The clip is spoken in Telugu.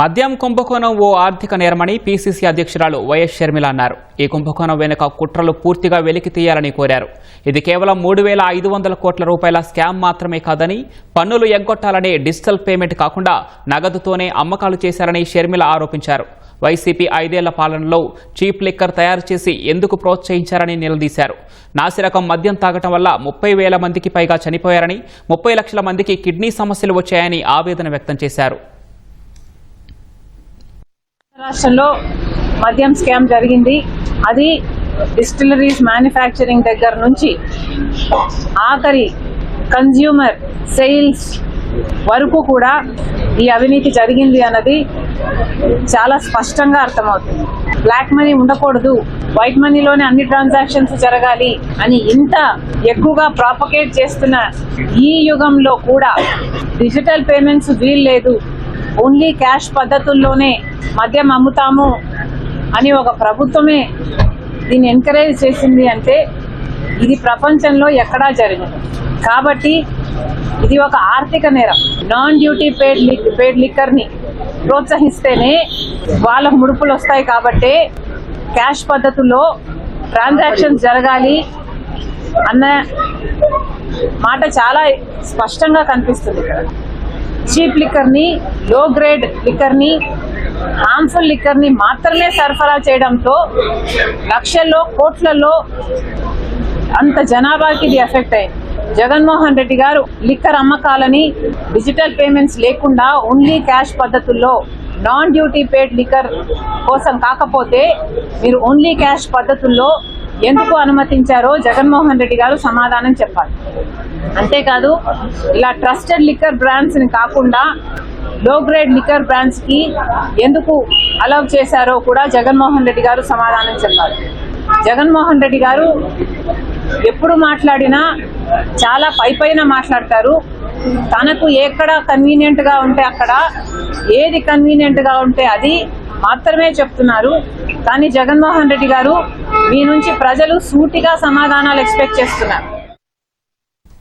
మద్యం కుంభకోణం ఓ ఆర్థిక నేరమని పీసీసీ అధ్యక్షురాలు వైఎస్ షర్మిల అన్నారు. ఈ కుంభకోణం వెనుక కుట్రలు పూర్తిగా వెలికి తీయాలని కోరారు. ఇది కేవలం మూడు వేల ఐదు వందల కోట్ల రూపాయల స్కామ్ మాత్రమే కాదని పన్నులు ఎగ్గొట్టాలనే డిజిటల్ పేమెంట్ కాకుండా నగదుతోనే అమ్మకాలు చేశారని షర్మిల ఆరోపించారు. వైసీపీ ఐదేళ్ళ పాలనలో చీప్ లిక్కర్ తయారు చేసి ఎందుకు ప్రోత్సహించారని నిలదీశారు. నాసిరకం మద్యం తాగటం వల్ల ముప్పై వేల మందికి పైగా చనిపోయారని ముప్పై లక్షల మందికి కిడ్నీ సమస్యలు వచ్చాయని ఆవేదన వ్యక్తం చేశారు. రాష్ట్రంలో మద్యం స్కామ్ జరిగింది. అది డిస్టిలరీస్ మ్యానుఫ్యాక్చరింగ్ దగ్గర నుంచి ఆఖరి కన్జ్యూమర్ సేల్స్ వరకు కూడా ఈ అవినీతి జరిగింది అన్నది చాలా స్పష్టంగా అర్థమవుతుంది. బ్లాక్ మనీ ఉండకూడదు. వైట్ మనీలోనే అన్ని ట్రాన్సాక్షన్స్ జరగాలి అని ఇంత ఎక్కువగా ప్రాపకేట్ చేస్తున్న ఈ యుగంలో కూడా డిజిటల్ పేమెంట్స్ వీల్లేదు. ఓన్లీ క్యాష్ పద్ధతుల్లోనే మద్యం అమ్ముతాము అని ఒక ప్రభుత్వమే దీన్ని ఎంకరేజ్ చేసింది అంటే ఇది ప్రపంచంలో ఎక్కడా జరగదు. కాబట్టి ఇది ఒక ఆర్థిక నేరం. Non duty paid lick paid లిక్కర్ని ప్రోత్సహిస్తేనే వాళ్ళకు ముడుపులు వస్తాయి కాబట్టి క్యాష్ పద్ధతుల్లో ట్రాన్సాక్షన్స్ జరగాలి అన్న మాట చాలా స్పష్టంగా కనిపిస్తుంది ఇక్కడ. చీప్ లిక్కర్ని లో గ్రేడ్ లిక్కర్ని హార్మ్ఫుల్ లిక్కర్ని మాత్రమే సరఫరా చేయడంతో లక్షల్లో కోట్లలో అంత జనాభాకి ఇది ఎఫెక్ట్ అయింది. జగన్మోహన్ రెడ్డి గారు లిక్కర్ అమ్మకాలని డిజిటల్ పేమెంట్స్ లేకుండా ఓన్లీ క్యాష్ పద్ధతుల్లో నాన్ డ్యూటీ పేడ్ లిక్కర్ కోసం కాకపోతే మీరు ఓన్లీ క్యాష్ పద్ధతుల్లో ఎందుకు అనుమతించారో జగన్మోహన్ రెడ్డి గారు సమాధానం చెప్పాలి. అంతేకాదు ఇలా ట్రస్టెడ్ లిక్కర్ బ్రాండ్స్ని కాకుండా లో గ్రేడ్ లిక్కర్ బ్రాండ్స్కి ఎందుకు అలౌ చేశారో కూడా జగన్మోహన్ రెడ్డి గారు సమాధానం చెప్పాలి. జగన్మోహన్ రెడ్డి గారు ఎప్పుడు మాట్లాడినా చాలా పై పైన మాట్లాడతారు. తనకు ఎక్కడ కన్వీనియంట్గా ఉంటే అక్కడ ఏది కన్వీనియంట్గా ఉంటే అది మాత్రమే చెప్తున్నారు. కానీ జగన్మోహన్ రెడ్డి గారు మీ నుంచి ప్రజలు సూటిగా సమాధానాలు ఎక్స్పెక్ట్ చేస్తున్నారు.